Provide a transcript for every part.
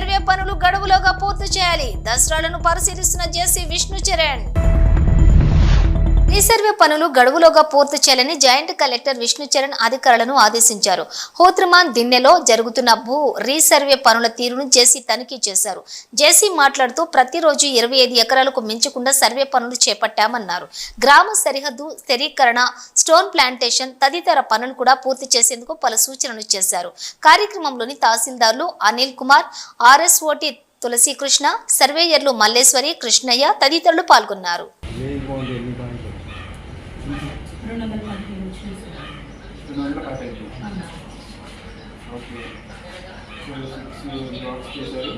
Survey పనులు గడువులోగా పూర్తి చేయాలి. దసరాలను పరిశీలిస్తున్న జేసీ విష్ణు చరణ్. రీసర్వే పనులు గడువులోగా పూర్తి చేయాలని జాయింట్ కలెక్టర్ విష్ణు చరణ్ అధికారులను ఆదేశించారు. హోత్రమాన్ దిన్నెలో జరుగుతున్న భూ రీసర్వే పనుల తీరును జేసీ తనిఖీ చేశారు. జేసీ మాట్లాడుతూ ప్రతిరోజు ఇరవై ఐదు ఎకరాలకు మించకుండా సర్వే పనులు చేపట్టామన్నారు. గ్రామ సరిహద్దు స్థిరీకరణ స్టోన్ ప్లాంటేషన్ తదితర పనులు కూడా పూర్తి చేసేందుకు పలు సూచనలు చేశారు. కార్యక్రమంలోని తహసీల్దార్లు అనిల్ కుమార్ ఆర్ఎస్ఓటి తులసీకృష్ణ సర్వేయర్లు మల్లేశ్వరి కృష్ణయ్య తదితరులు పాల్గొన్నారు. ఓకే సో సిక్స్ డ్రాప్స్ చేశారు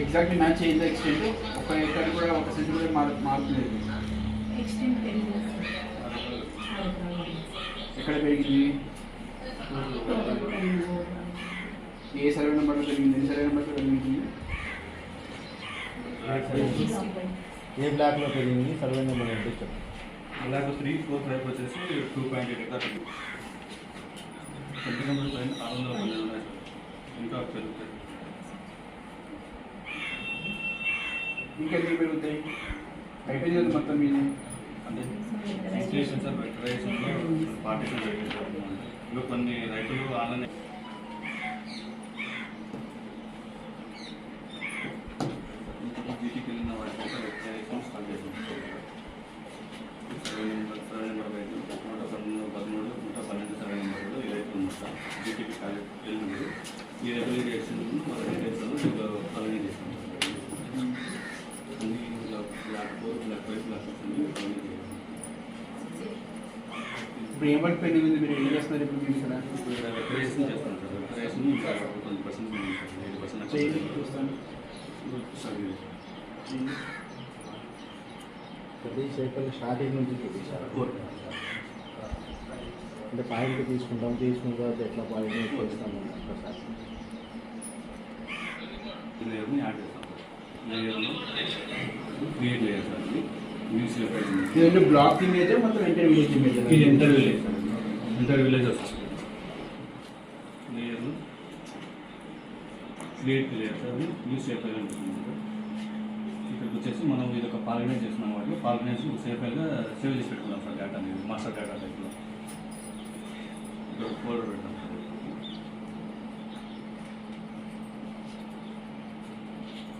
ఎగ్జాక్ట్లీ మ్యాచ్ అయిందా ఎక్స్టెంట్ ఒక ఎక్కడ కూడా ఒక సెంటీమీటర్ మార్ మారుతుంది ఎక్కడ పెరిగింది? ఏ సర్వే నెంబర్లో పెరిగింది? ఏ సర్వే నెంబర్లో పెరిగింది? ఏ బ్లాక్లో పెరిగింది? సర్వే నెంబర్ అంటే చెప్పు అలాగే త్రీ ఫోర్ ఫైవ్ వచ్చేసి two point eight acre twenty number పైన ఆరు వందల పన్నెండు ఉన్నాయి ఇంకా పెరుగుతాయి. ఇంకెందుకు పెరుగుతాయి? అయిపోయింది మొత్తం మీది? అంటే రిజిస్ట్రేషన్ సార్ వెటరైజేషన్లో పార్టీషన్ జరిగింది. ఇంకా కొన్ని రైతులు ఆన్లైన్ జీటీకి వెళ్ళిన వాటి కోసం వెటరైజేషన్ స్టార్ట్ చేసాం సర్వే నెంబర్ సర్వే నెంబర్ ఐదు నూట పన్నెండు పదమూడు నూట పన్నెండు సర్వే నెంబర్లు ఈ రైతులు ఉన్నారు జీటీపీ ఈ రెగ్యులేషన్ మొదటి రైతులు ఇంకా పదవి చేసాం అన్ని block four block five block six అన్ని పదవి చేసాం ఇప్పుడు ఏం వర్క్ పెండింగ్ ఉంది మీరు ఏం చేస్తున్నారు ఇప్పుడు మీరు ఇక్కడ? చేస్తాం సార్ రెగ్యులేషన్ ఇంకా ట్వంటీ పర్సెంట్ ఎయిటీ పర్సెంట్ చేయండి చూస్తాను సార్ ప్రతి సైకిల్ స్టార్టింగ్ నుంచి చూపించారు. అంటే పాయింట్ తీసుకుంటాం తీసుకున్న తర్వాత ఎట్లా పాయింట్ చేస్తాం ఒకసారి. లేయర్ని యాడ్ చేస్తాం. సార్ లేయర్లో క్రియేట్ మ్యూజియం బ్లాక్ ఇమేజ్ మొత్తం ఎంటర్ విలేజ్ ఇమేజ్ ఇది inter village sir inter village వస్తుంది లేయర్ క్రియేట్ న్యూస్ పేపర్ ఇక్కడికి వచ్చేసి మనం ఇది ఒక పాలినేట్ చేస్తున్నాం వాటిలో పాలినేట్స్ సేఫ్గా సేవ్ చేసి పెట్టుకున్నాం సార్ డేటా అనేది మాస్టర్ డేటా టైప్లో ఫోల్డర్ పెట్టాం సార్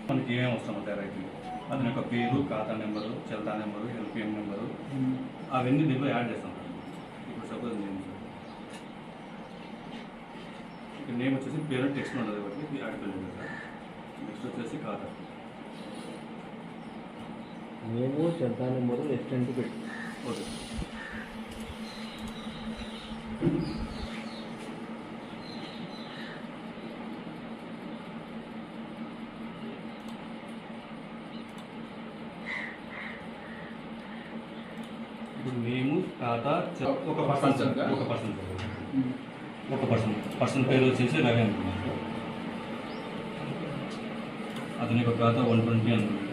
మనకి ఏమేమి వస్తాం అవుతాయి రైతులు అది యొక్క పేరు ఖాతా నెంబరు చల్తా నెంబరు ఎల్పిఎం నెంబరు. అవన్నీ దీంట్లో యాడ్ చేస్తాం ఇప్పుడు సపోజ్ నేమ్ సార్ ఇక్కడ నేమ్ వచ్చేసి పేరు టెక్స్ట్ ఉంటుంది కాబట్టి యాడ్ చేయాలి సార్. నెక్స్ట్ వచ్చేసి ఖాతా. మేము చెంతా నెంబరు ఎక్స్టెంట్ పెట్టి. ఓకే. మేము ఖాతా చ- ఒక సార్? ఒక పర్సన్ ఒక పర్సన్. పర్సన్ పేరు వచ్చేసి రవి అనుకున్నాను అతని యొక్క ఖాతా వన్ ట్వంటీ అనుకుంటున్నాను